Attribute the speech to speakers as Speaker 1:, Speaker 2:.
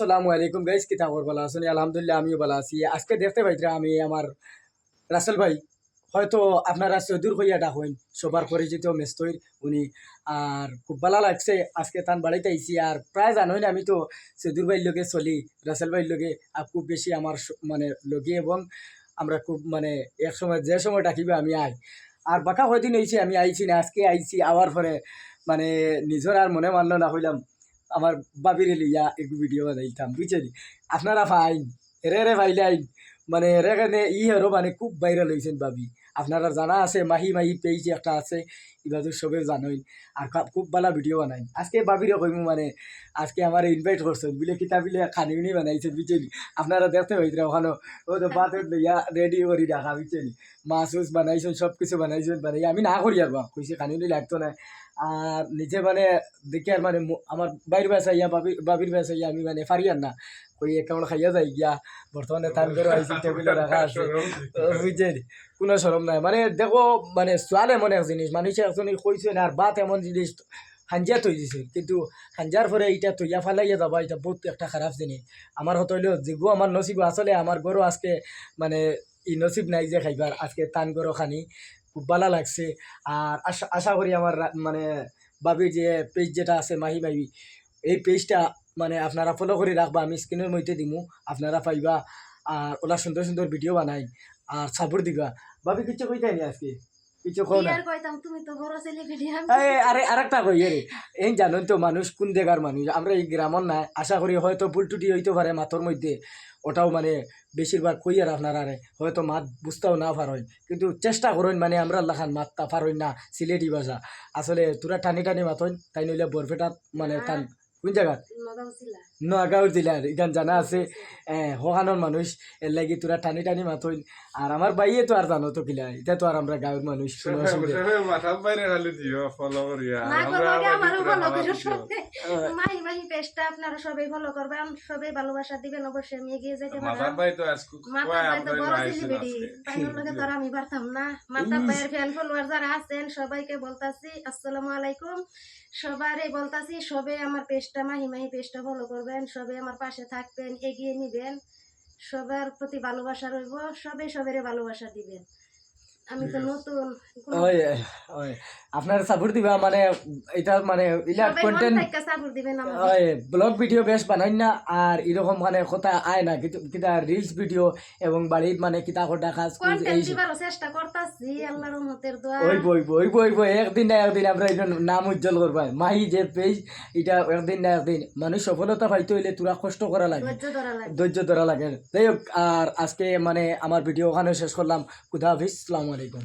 Speaker 1: আসসালামু আলাইকুম গাইস, কি খবর? ভালো আছেন? আলহামদুলিল্লাহ, আমিও ভালো আছি। আজকে দেখতে পাইতরা আমি আমার রাসেল ভাই। হয়তো আপনারা সদুর হইয়া ডাকেন সবার পরিচিত মেস্তইর উনি আর খুব ভালো লাগছে। আজকে তান বাড়িতে আইছি আর প্রায় জানোই না, আমি তো সদুর ভাইয়ের লগে চলি, রাসেল ভাইয়ের লোকে আর খুব বেশি আমার মানে লগে এবং আমরা খুব মানে এক সময় যে সময় ডাকিবে আমি আই। আর বাঁকা কয়দিন হয়েছে আমি আইছি না, আজকে আইছি, আওয়ার পরে মানে নিজের আর মনে মানলো না, হইলাম আমার বাবিরে লিয়া একটু ভিডিও বানাইতাম, বুঝছেন? আপনারা ফাইন, রে রে ফাইলাইন মানে এরে কারণে ই হেরো মানে খুব ভাইরাল হয়েছেন বাবি আপনারা জানা আছে, মাহি মাহি পেজ একটা আছে ইবাদুর সবে জানোই। আর খুব ভালো ভিডিও বানাই। আজকে বাবিরে কইম মানে। আজকে আমার ইনভাইট করছেন বিলে কিতা বিলে খানি উনি বানাইছে বুঝছেন আপনারা দেখতে হইতরা ওখানে ও তো বাতের লইয়া রেডি করি রাখা বুঝছেন মাছ উস বানাইছেন সব কিছু বানাইছেন, বানাই আমি না করি আর কইছে খানি উনি লাগতো না আর নিজে মানে দেখে আর মানে আমার বাইর বাসা ইয়া বাবির বাবির বাসা ইয়া আমি মানে ফারি আর না। কই একাউন্ট খাইয়া যাই গিয়া। বর্তমানে তান করে আইসি টেবিলে রাখা আছে। বুঝছেন কোনো সরম নাই। মানে দেখো মানে সোয়াল মনে এক জিনিস মানুষে একজনে কইছে না, আর বাত এমন জিনিস হাঞ্জা তৈ দিছে। কিন্তু হাঞ্জার পরে এটা তৈয়া ফালাইয়া যাবা এটা বহুত একটা খারাপ জিনিস আমার হতইলেও যেগু আমার নসিব আসলে আমার গরু আজকে মানে ই নসিব নাই যে খাইবার আজকে তান গরু খানি, খুব ভালো লাগছে। আর আশা আশা করি আমার মানে বাবির যে পেজ যেটা আছে, মাহি মাহি, এই পেজটা মানে আপনারা ফলো করে রাখবা আমি স্ক্রিনের মধ্যে দিমু, আপনারা পাইবা। আর ওলা সুন্দর সুন্দর ভিডিও বানাই আর সাপোর্ট দিবা। বাবি কিছু কইতাই নি আজকে? কিছু কও
Speaker 2: কি
Speaker 1: না।
Speaker 2: আর কইতাম তুমি তো বড় ছেলে
Speaker 1: আরে আরেকটা কই রে এই জানেন তো মানুষ কোন জায়গার মানুষ? আমরা এই গ্রামর না আশা করি হয়তো ভুল টুটি হইতে পারে মাথর মধ্যে। ওটাও মানে বেশিরভাগ আপনারা হয়তো মাত বুঝতেও না পারই। কিন্তু চেষ্টা করেন মানে আমরা লাখান মাতটা পারই না সিলেটি ভাষা। আসলে তোরা টানি টানি মাতন তাই নইলে বরফেটা মানে টান কোন জায়গা
Speaker 2: নগাঁও
Speaker 1: নোয়াগাঁওর জেলার এখান জানা আছে হকানোর মানুষ এর লাগি তোরা টানি টানি মাতইন আর আমার বাইয়ে তো আর জানো তো কিলা এটা তো আর আমরা গাঁয়ের মানুষ
Speaker 2: সবাই মাহি মাহি আপনারা সবাই ফলো করবেন সবাই ভালোবাসা দিবেন অবশ্যই আমি এগিয়ে যেতে
Speaker 3: মাথার
Speaker 2: পারব
Speaker 3: তো আজকে
Speaker 2: মাতার ভাই তো বড় সেলিব্রিটি তাইনোর লগে তো আর আমি পারতাম না। মাতার ভাইয়ের ফ্যান ফলোয়ার যারা আছেন সবাইকে বলতাছি আসসালামু আলাইকুম। সবারই বলতাছি সবে আমার পেজটা মাহি মাহি পেজটা ফলো করবেন সবে আমার পাশে থাকবেন এগিয়ে নিবেন। সবার প্রতি ভালোবাসা রইব সবে সবের ভালোবাসা দিবেন। আমি তো নতুন
Speaker 1: আপনার সাপোর্ট দিবা মানে এটা মানে ইলা কন্টেন্ট ওই ব্লগ ভিডিও বেশ বানাই না আর এরকম মানে কথা আয় না কিন্তু কিতা রিলস ভিডিও এবং বাড়ির মানে কিতা কটা কাজ
Speaker 2: কন্টেন্ট দিবারও চেষ্টা করতাছি আল্লাহর রহমতের দোয়া।
Speaker 1: ওই বই বই বই বই একদিন না একদিন আমরা এটা নাম উজ্জ্বল করবাই। মাহি যে পেজ এটা একদিন না একদিন মানুষ সফলতা পাইতে হইলে তোরা কষ্ট করা
Speaker 2: লাগে।
Speaker 1: ধৈর্য ধরা লাগে। যাই হোক আর আজকে মানে আমার ভিডিও ওখানে শেষ করলাম। খুদা হাফিজ সালামু আলাইকুম।